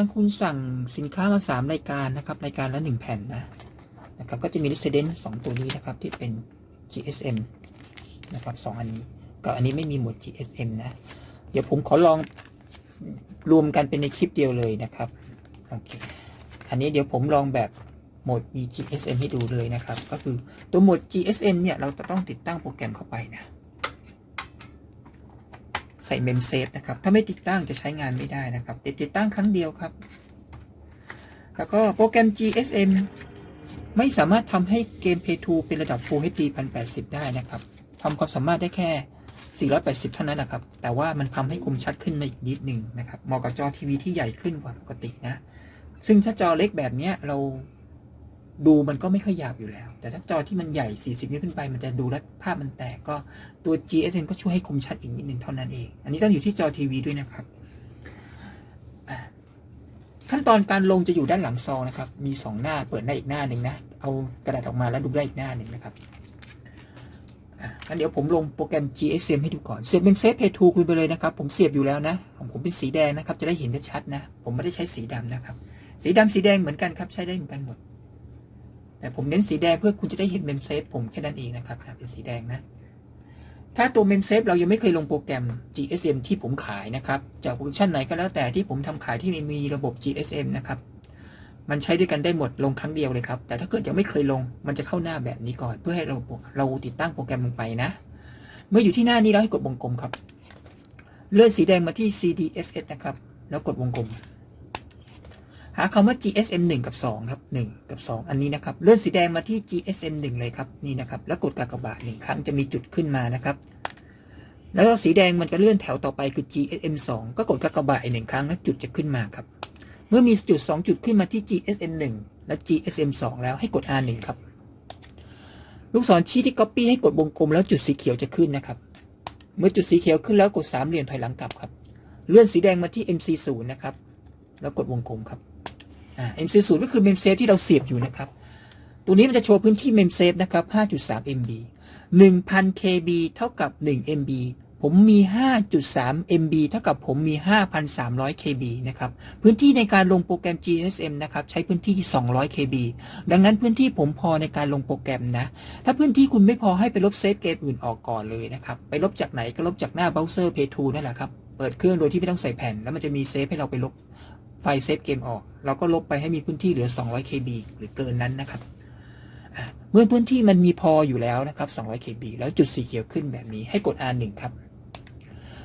างคุณสั่งสินค้ามาสามรายการนะครับ รายการละหนึ่งแผ่นนะนะครับก็จะมี Resident สองตัวนี้นะครับ ที่เป็น GSM นะครับสองอันนี้กับอันนี้ไม่มีหมวด GSM นะ เดี๋ยวผมขอลองรวมกันเป็นในคลิปเดียวเลยนะครับโอเคอันนี้เดี๋ยวผมลองแบบโหมด gsm ให้ดูเลยนะครับ ก็คือตัวโหมด GSM เนี่ย เราจะต้องติดตั้งโปรแกรมเข้าไปนะ ใส่ mem safe นะครับ ถ้าไม่ติดตั้งจะใช้งานไม่ได้นะครับติดติดตั้งครั้งเดียวครับ แล้วก็โปรแกรม GSM ไม่สามารถทำให้เกม Play 2เป็นระดับ Full HD 1080 ได้นะครับทำความสามารถได้แค่ 480 เท่านั้นแหละครับ แต่ว่ามันทำให้คมชัดขึ้นมาอีกนิดหนึ่งนะครับเหมาะกับจอทีวีที่ใหญ่ขึ้นกว่าปกตินะ ซึ่งถ้าจอเล็กแบบนี้เรา ดูมันก็ไม่ค่อยหยาบอยู่แล้ว แต่ถ้าจอที่มันใหญ่ 40 นิ้วขึ้นไปมันจะดูแล้วภาพมันแตกก็ตัว GSM ก็ช่วยให้คมชัดอีกนิดหนึ่งเท่านั้นเอง อันนี้ต้องอยู่ที่จอทีวีด้วยนะครับขั้นตอนการลงจะอยู่ด้านหลังซองนะครับ มีสองหน้าเปิดได้อีกหน้าหนึ่งนะ เอากระดาษออกมาแล้วดูได้อีกหน้าหนึ่งนะครับงั้นเดี๋ยวผมลงโปรแกรม GSM ให้ดูก่อน เสียบเป็นเซฟเพทูคุยไปเลยนะครับ ผมเสียบอยู่แล้วนะ ของผมเป็นสีแดงนะครับ จะได้เห็นชัดๆนะ ผมไม่ได้ใช้สีดำนะครับ สีดำสีแดงเหมือนกันครับ ใช้ได้เหมือนกันหมด แต่ผมเน้นสีแดงเพื่อคุณจะได้เห็นเมมเซฟผมแค่นั้นเองนะครับเป็นสีแดงนะ ถ้าตัวเมมเซฟเรายังไม่เคยลงโปรแกรม GSM ที่ผมขายนะครับ จากโปรดักชันไหนก็แล้วแต่ที่ผมทำขายที่มีระบบ GSM นะครับ มันใช้ด้วยกันได้หมดลงครั้งเดียวเลยครับ แต่ถ้าเกิดยังไม่เคยลง มันจะเข้าหน้าแบบนี้ก่อน เพื่อให้เราเราติดตั้งโปรแกรมลงไปนะ เมื่ออยู่ที่หน้านี้แล้วให้กดวงกลมครับ เลื่อนสีแดงมาที่ CDFS นะครับ แล้วกดวงกลมาคำว่า GSM 1 กับ 2 ครับ 1 กับ 2 อันนี้นะครับ เลื่อนสีแดงมาที่ GSM 1 เลยครับ นี่นะครับ แล้วกดกากบาทหนึ่งครั้งจะมีจุดขึ้นมานะครับ แล้วสีแดงมันจะเลื่อนแถวต่อไปคือ GSM 2 ก็กดกากบาทหนึ่งครั้งแล้วจุดจะขึ้นมาครับ เมื่อมีจุด 2 จุดขึ้นมาที่ GSM 1 และ GSM 2 แล้วให้กด R 1ครับ ลูกศรชี้ที่ Copy ให้กดวงกลมแล้วจุดสีเขียวจะขึ้นนะครับ เมื่อจุดสีเขียวขึ้นแล้วกดสามเหลี่ยมถอยหลังกลับครับ เลื่อนสีแดงมาที่ MC 0นะครับ แล้วกดวงกลมครับ อ่า MC 0ก็คือ mem safe ที่เราเสียบอยู่นะครับ ตัวนี้มันจะโชว์พื้นที่ mem safe นะครับ 5.3 MB 1,000 KB เท่ากับ 1 MB ผมมี 5.3 MB เท่ากับผมมี 5,300 KB นะครับ พื้นที่ในการลงโปรแกรม GSM นะครับ ใช้พื้นที่ 200 KB ดังนั้นพื้นที่ผมพอในการลงโปรแกรมนะ ถ้าพื้นที่คุณไม่พอให้ไปลบเซฟเกมอื่นออกก่อนเลยนะครับ ไปลบจากไหนก็ลบจากหน้าเบราว์เซอร์ Play 2นั่นแหละครับ เปิดเครื่องโดยที่ไม่ต้องใส่แผ่น แล้วมันจะมีเซฟให้เราไปลบไฟล์เซฟเกมออก เราก็ลบไปให้มีพื้นที่เหลือ 200 KB หรือเกินนั้นนะครับ เมื่อพื้นที่มันมีพออยู่แล้วนะครับ 200 KB แล้วจุดสีเขียวขึ้นแบบนี้ให้กด R1 ครับ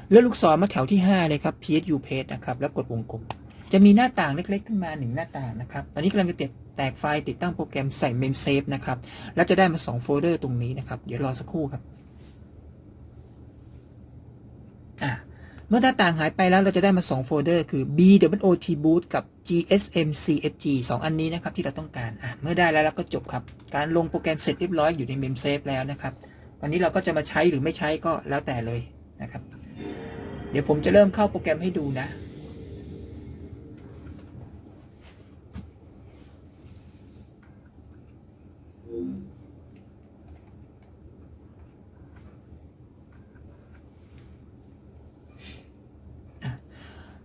เลื่อนลูกศรมาแถวที่ 5 เลยครับ PSU page นะครับ แล้วกดวงกลม จะมีหน้าต่างเล็กๆ ขึ้นมาหนึ่งหน้าต่างนะครับ ตอนนี้กำลังจะติดแตกไฟล์ติดตั้งโปรแกรมใส่ mem safe นะครับ แล้วจะได้มา 2 โฟลเดอร์ตรงนี้นะครับ เดี๋ยวรอสักครู่ครับ อะ เมื่อหน้าต่างหายไปแล้วเราจะได้มา 2 โฟลเดอร์ คือ BWOT boot กับ GSM CFG 2 อันนี้นะครับที่เราต้องการอะเมื่อได้แล้วเราก็จบครับ การลงโปรแกรมเสร็จเรียบร้อยอยู่ใน mem safe แล้วนะครับวันนี้เราก็จะมาใช้หรือไม่ใช้ก็แล้วแต่เลยนะครับ เดี๋ยวผมจะเริ่มเข้าโปรแกรมให้ดูนะ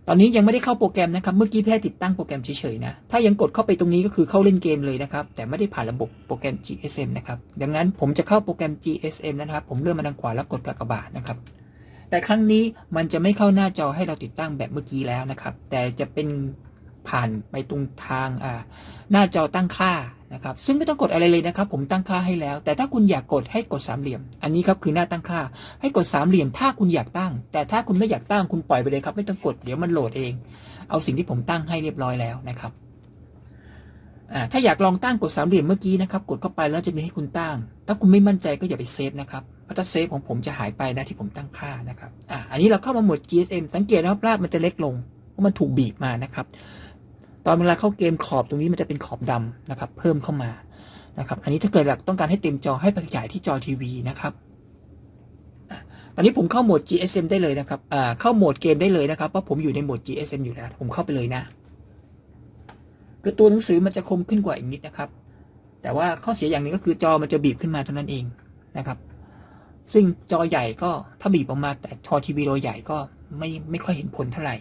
ต อนนี้ยังไม่ได้เข้าโปรแกรมนะครับ เมื่อกี้แค่ติดตั้งโปรแกรมเฉยๆนะ ถ้ายังกดเข้าไปตรงนี้ก็คือเข้าเล่นเกมเลยนะครับ แต่ไม่ได้ผ่านระบบโปรแกรม GSM นะครับ ดังนั้นผมจะเข้าโปรแกรม GSM นะครับ ผมเลื่อนมาทางขวาแล้วกดกากบาทนะครับ แต่ครั้งนี้มันจะไม่เข้าหน้าจอให้เราติดตั้งแบบเมื่อกี้แล้วนะครับ แต่จะเป็นผ่านไปตรงทางหน้าจอตั้งค่า นะครับซึ่งไม่ต้องกดอะไรเลยนะครับ ผมตั้งค่าให้แล้ว แต่ถ้าคุณอยากกดให้กดสามเหลี่ยม อันนี้ครับคือหน้าตั้งค่า ให้กดสามเหลี่ยม ถ้าคุณอยากตั้ง แต่ถ้าคุณไม่อยากตั้งคุณปล่อยไปเลยครับ ไม่ต้องกดเดี๋ยวมันโหลดเอง เอาสิ่งที่ผมตั้งให้เรียบร้อยแล้วนะครับถ้าอยากลองตั้งกดสามเหลี่ยมเมื่อกี้นะครับกดเข้าไปแล้วจะมีให้คุณตั้ง ถ้าคุณไม่มั่นใจก็อย่าไปเซฟนะครับเพราะถ้าเซฟของผมจะหายไปนะที่ผมตั้งค่านะครับอ่าอันนี้เราเข้ามาหมวด GSM สังเกตนะครับภาพมันจะเล็กลงเพราะมันถูกบีบมานะครับ ตอนเวลาเข้าเกมขอบตรงนี้มันจะเป็นขอบดำนะครับ เพิ่มเข้ามานะครับ อันนี้ถ้าเกิดอยากต้องการให้เต็มจอให้ไปขยายที่จอทีวีนะครับตอนนี้ผมเข้าโหมด GSM ได้เลยนะครับเข้าโหมดเกมได้เลยนะครับเพราะผมอยู่ในโหมด GSM อยู่แล้ว ผมเข้าไปเลยนะคือตัวหนังสือมันจะคมขึ้นกว่าอีกนิดนะครับ แต่ว่าข้อเสียอย่างนึงก็คือจอมันจะบีบขึ้นมาเท่านั้นเองนะครับ ซึ่งจอใหญ่ก็ถ้าบีบออกมาแต่จอทีวีโดยใหญ่ก็ไม่ไม่ค่อยเห็นผลเท่าไหร่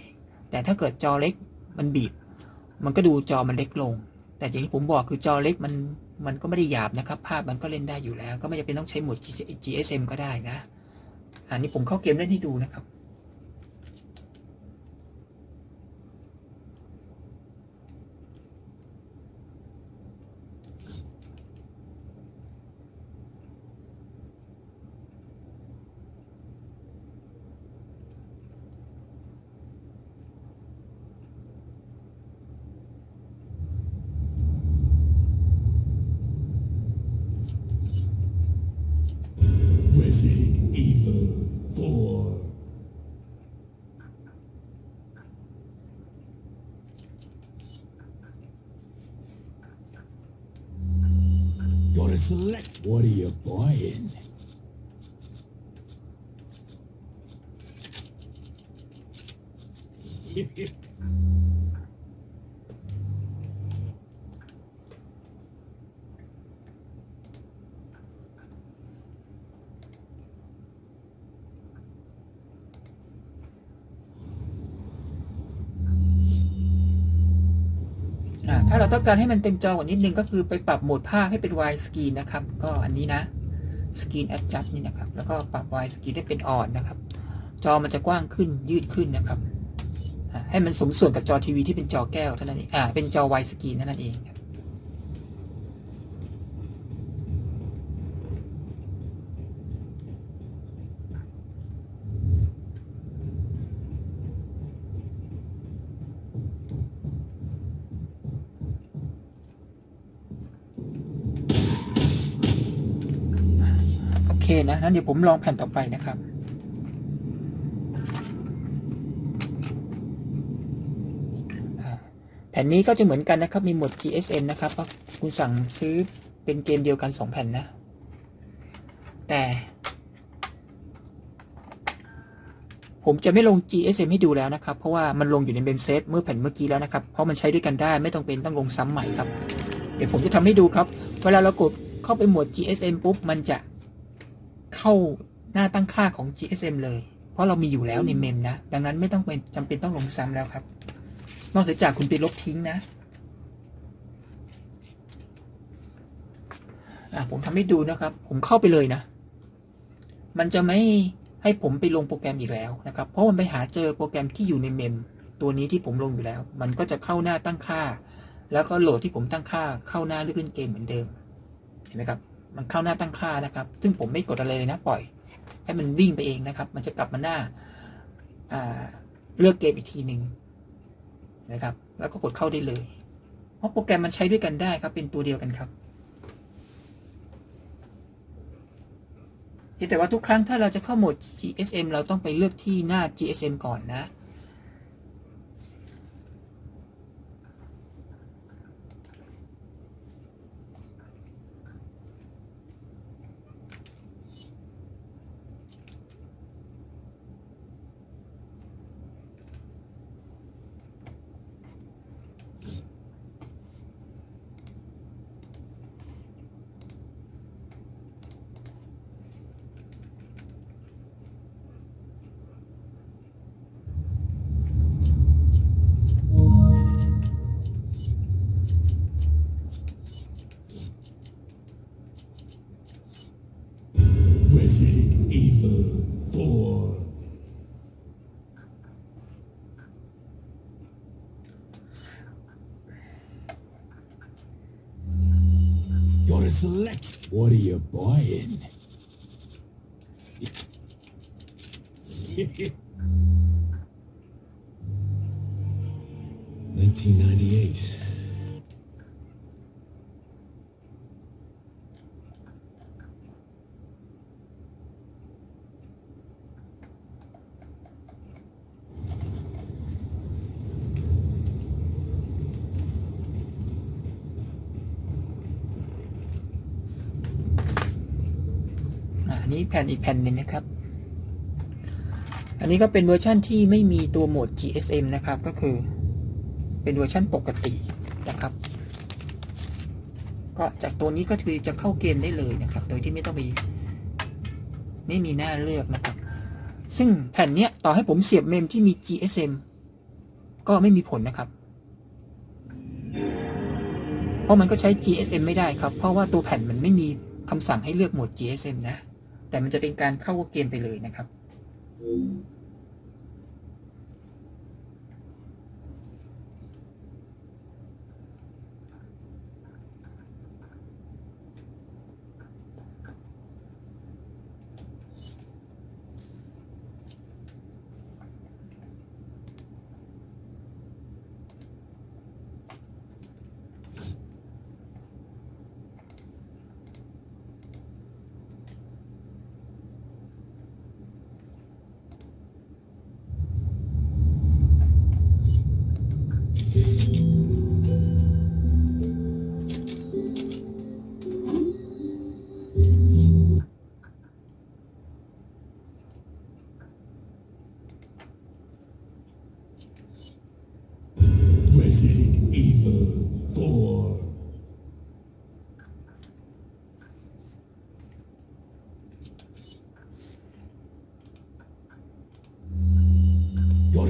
แต่ถ้าเกิดจอเล็กมันบีบ มันก็ดูจอมันเล็กลง แต่อย่างที่ผมบอกคือจอเล็กมันมันก็ไม่ได้หยาบนะครับ ภาพมันก็เล่นได้อยู่แล้ว ก็ไม่จำเป็นต้องใช้โหมด GSM ก็ได้นะ อันนี้ผมเข้าเกมเล่นให้ดูนะครับ Gotta select. What are you buying? ถ้าเราต้องการให้มันเต็มจอกว่านิดนึงก็คือไปปรับโหมดภาพให้เป็น wide screen นะครับ ก็อันนี้นะ screen adjust นี่นะครับ แล้วก็ปรับ wide screen ให้เป็นออนนะครับ จอมันจะกว้างขึ้นยืดขึ้นนะครับ ให้มันสมส่วนกับจอทีวีที่เป็นจอแก้วเท่านั้นเองอ่าเป็นจอ wide screen เท่านั้นเองครับ นะนั้นเดี๋ยวผมลองแผ่นต่อไปนะครับ แผ่นนี้ก็จะเหมือนกันนะครับ มีหมด GSM นะครับเพราะคุณสั่งซื้อเป็นเกมเดียวกันสองแผ่นนะ แต่ ผมจะไม่ลง GSM ให้ดูแล้วนะครับ เพราะว่ามันลงอยู่ในเบมเซตเมื่อแผ่นเมื่อกี้แล้วนะครับ เพราะมันใช้ด้วยกันได้ไม่ต้องเป็นต้องลงซ้ำใหม่ครับ เดี๋ยวผมจะทำให้ดูครับ เวลาเรากดเข้าไปหมด GSM ปุ๊บ มันจะ เข้าหน้าตั้งค่าของ GSM เลย เพราะเรามีอยู่แล้วในเมมนะ ดังนั้นไม่ต้องเป็นจำเป็นต้องลงซ้ำแล้วครับ นอกจากคุณไปลบทิ้งนะอะผมทำให้ดูนะครับ ผมเข้าไปเลยนะ มันจะไม่ให้ผมไปลงโปรแกรมอีกแล้วนะครับ เพราะมันไปหาเจอโปรแกรมที่อยู่ในเมม ตัวนี้ที่ผมลงอยู่แล้ว มันก็จะเข้าหน้าตั้งค่า แล้วก็โหลดที่ผมตั้งค่าเข้าหน้าเลือกเล่นเกมเหมือนเดิม เห็นไหมครับ มันเข้าหน้าตั้งค่านะครับ ซึ่งผมไม่กดอะไรเลยนะ ปล่อย ให้มันวิ่งไปเองนะครับ มันจะกลับมาหน้าเลือกเกมอีกทีหนึ่งนะครับ แล้วก็กดเข้าได้เลย เพราะโปรแกรมมันใช้ด้วยกันได้ครับ เป็นตัวเดียวกันครับแต่ว่าทุกครั้งถ้าเราจะเข้าโหมด GSM เราต้องไปเลือกที่หน้า GSM ก่อนนะ select. What are you buying? Nineteen ninety-eight. นี้แผ่นอีกแผ่นหนึ่งนะครับ อันนี้ก็เป็นเวอร์ชั่นที่ไม่มีตัวโหมด GSM นะครับ ก็คือเป็นเวอร์ชั่นปกตินะครับ ก็จากตัวนี้ก็คือจะเข้าเกมได้เลยนะครับ โดยที่ไม่ต้องไปไม่มีหน้าเลือกนะครับ ซึ่งแผ่นเนี้ยต่อให้ผมเสียบเมมที่มี GSM ก็ไม่มีผลนะครับ เพราะมันก็ใช้ GSM ไม่ได้ครับ เพราะว่าตัวแผ่นมันไม่มีคำสั่งให้เลือกโหมด GSM นะ แต่มันจะเป็นการเข้าเกมไปเลยนะครับ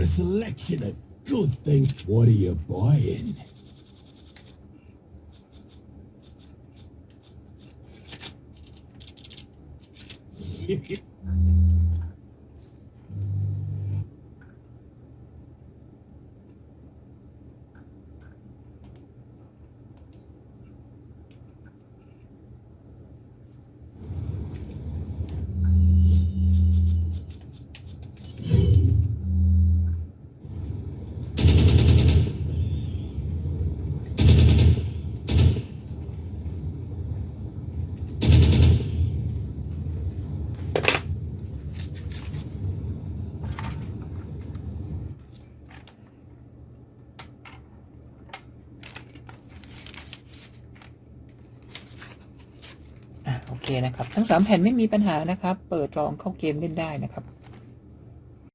A selection of good things. What are you buying? นะครับ ทั้ง 3 แผ่นไม่มีปัญหานะครับ เปิดลองเข้าเกมเล่นได้นะครับ